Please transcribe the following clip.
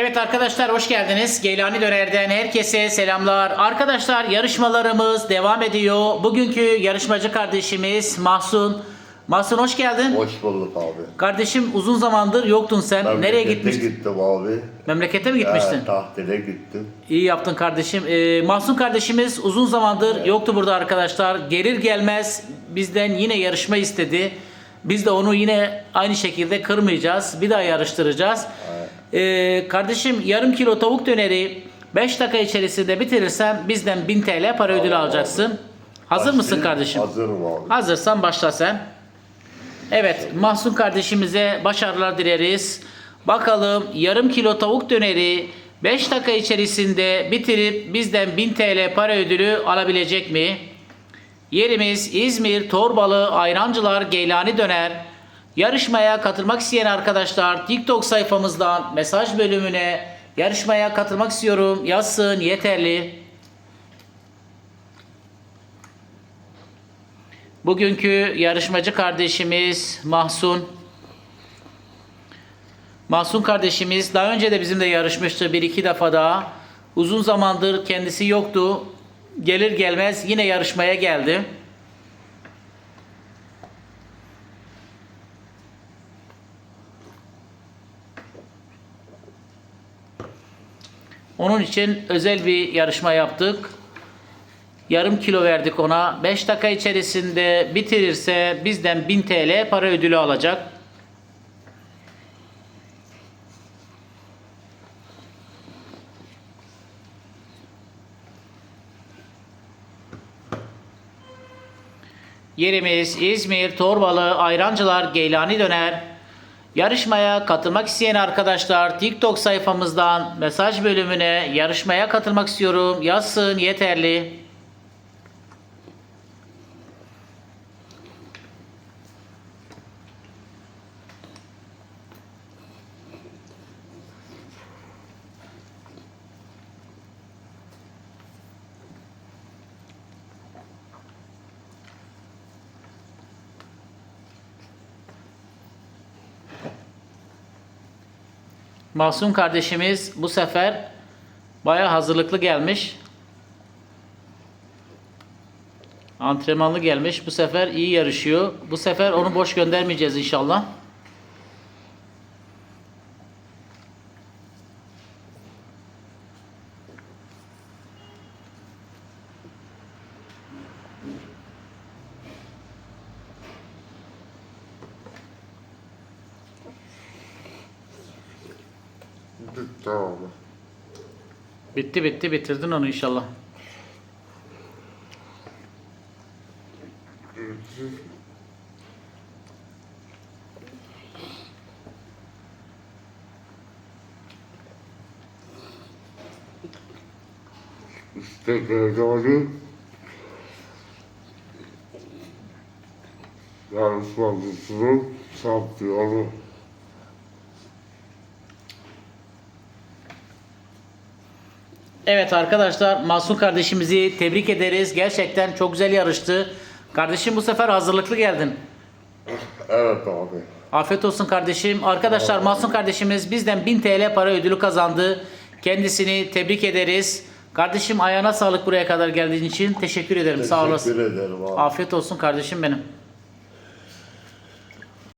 Evet arkadaşlar hoş geldiniz. Geylani Döner'den herkese selamlar. Arkadaşlar yarışmalarımız devam ediyor. Bugünkü yarışmacı kardeşimiz Mahsun. Mahsun hoş geldin. Hoş bulduk abi. Kardeşim uzun zamandır yoktun sen. Nereye gitmiştin? gittim abi. Memlekete mi gitmiştin? Evet, tahtile gittim. İyi yaptın kardeşim. Ee, Mahsun kardeşimiz uzun zamandır yoktu burada arkadaşlar. Gelir gelmez bizden yine yarışma istedi. Biz de onu yine aynı şekilde kırmayacağız. Bir daha yarıştıracağız. Ee, kardeşim yarım kilo tavuk döneri 5 dakika içerisinde bitirirsen bizden 1000 TL para ödülü alacaksın. Hazır mısın Başlayayım. kardeşim? Hazırım abi. Hazırsan başla sen. Evet, Mahsun kardeşimize başarılar dileriz. Bakalım yarım kilo tavuk döneri 5 dakika içerisinde bitirip bizden 1000 TL para ödülü alabilecek mi? Yerimiz İzmir, Torbalı, Ayrancılar, Geylani Döner. Yarışmaya katılmak isteyen arkadaşlar TikTok sayfamızdan mesaj bölümüne yarışmaya katılmak istiyorum yazsın yeterli. Bugünkü yarışmacı kardeşimiz Mahsun. Mahsun kardeşimiz daha önce de bizimle yarışmıştı bir iki defa daha. Uzun zamandır kendisi yoktu. Gelir gelmez yine yarışmaya geldi. Onun için özel bir yarışma yaptık. Yarım kilo verdik ona. 5 dakika içerisinde bitirirse bizden 1000 TL para ödülü alacak. Yerimiz İzmir, Torbalı, Ayrancılar, Geylani Döner. Yarışmaya katılmak isteyen arkadaşlar TikTok sayfamızdan mesaj bölümüne yarışmaya katılmak istiyorum yazsın yeterli. Mahsun kardeşimiz bu sefer baya hazırlıklı gelmiş. Antrenmanlı gelmiş. Bu sefer iyi yarışıyor. Bu sefer onu boş göndermeyeceğiz inşallah. Bitti abi. Bitti bitti bitirdin onu inşallah. İşte Geylani yarışmacısının şampiyonu. Evet arkadaşlar Mahsun kardeşimizi tebrik ederiz. Gerçekten çok güzel yarıştı. Kardeşim bu sefer hazırlıklı geldin. Evet abi. Afiyet olsun kardeşim. Arkadaşlar Mahsun kardeşimiz bizden 1000 TL para ödülü kazandı. Kendisini tebrik ederiz. Kardeşim ayağına sağlık buraya kadar geldiğin için. Teşekkür ederim. Sağ olasın. Teşekkür ederim abi. Afiyet olsun kardeşim benim.